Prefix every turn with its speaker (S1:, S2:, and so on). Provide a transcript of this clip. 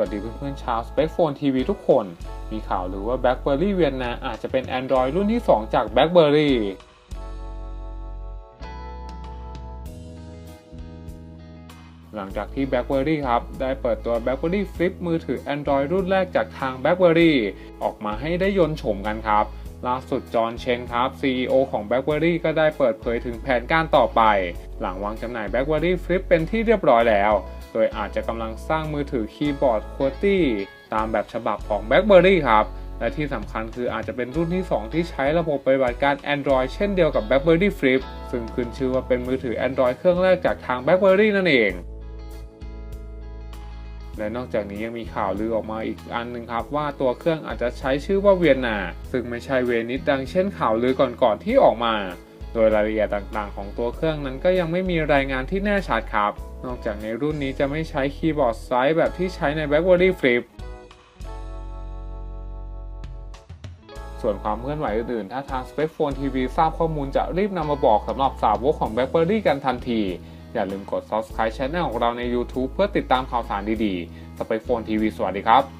S1: วัสดีเพื่อนๆชาว Spec Phone TV ทุกคน มีข่าวหรือว่า BlackBerry เวียนนาอาจจะเป็น Android รุ่นที่ 2 จาก BlackBerry หลังจากที่ BlackBerry ครับ ได้เปิดตัว BlackBerry Flip มือถือ Android รุ่นแรกจากทาง BlackBerry ออกมาให้ได้ยนต์โฉมกันครับ ล่าสุดจอห์นเชนครับ CEO ของ BlackBerry ก็ได้เปิดเผยถึงแผนการต่อไป หลังวางจำหน่าย BlackBerry Flip เป็นที่เรียบร้อยแล้ว โดยอาจจะกำลังสร้างมือถือคีย์บอร์ด QWERTY ตามแบบฉบับของ BlackBerry ครับ และที่สำคัญคืออาจจะเป็นรุ่นที่ 2 ที่ใช้ระบบปฏิบัติการ Android เช่นเดียวกับ BlackBerry Flip ซึ่งขึ้นชื่อว่าเป็นมือถือ Android เครื่องแรกจากทาง BlackBerry นั่นเองและนอกจากนี้ยังมีข่าวลือออกมาอีกอันหนึ่งครับ ว่าตัวเครื่องอาจจะใช้ชื่อว่าเวียนนา ซึ่งไม่ใช่เวนิสดังเช่นข่าวลือก่อนๆที่ออกมา โดยรายละเอียดต่างๆ ของตัวเครื่องนั้นก็ยังไม่มีรายงานที่แน่ชัดครับ นอกจากในรุ่นนี้จะไม่ใช้คีย์บอร์ดไซส์แบบที่ใช้ใน BlackBerry Flip ส่วนความเคลื่อนไหวอื่นๆ ถ้าทาง Spec Phone TV ทราบข้อมูลจะรีบนำมาบอกสำหรับสาวกของ BlackBerry กันทันที อย่าลืมกด Subscribe Channel ของเราใน YouTube เพื่อติดตามข่าวสารดีๆ Spec Phone TV สวัสดีครับ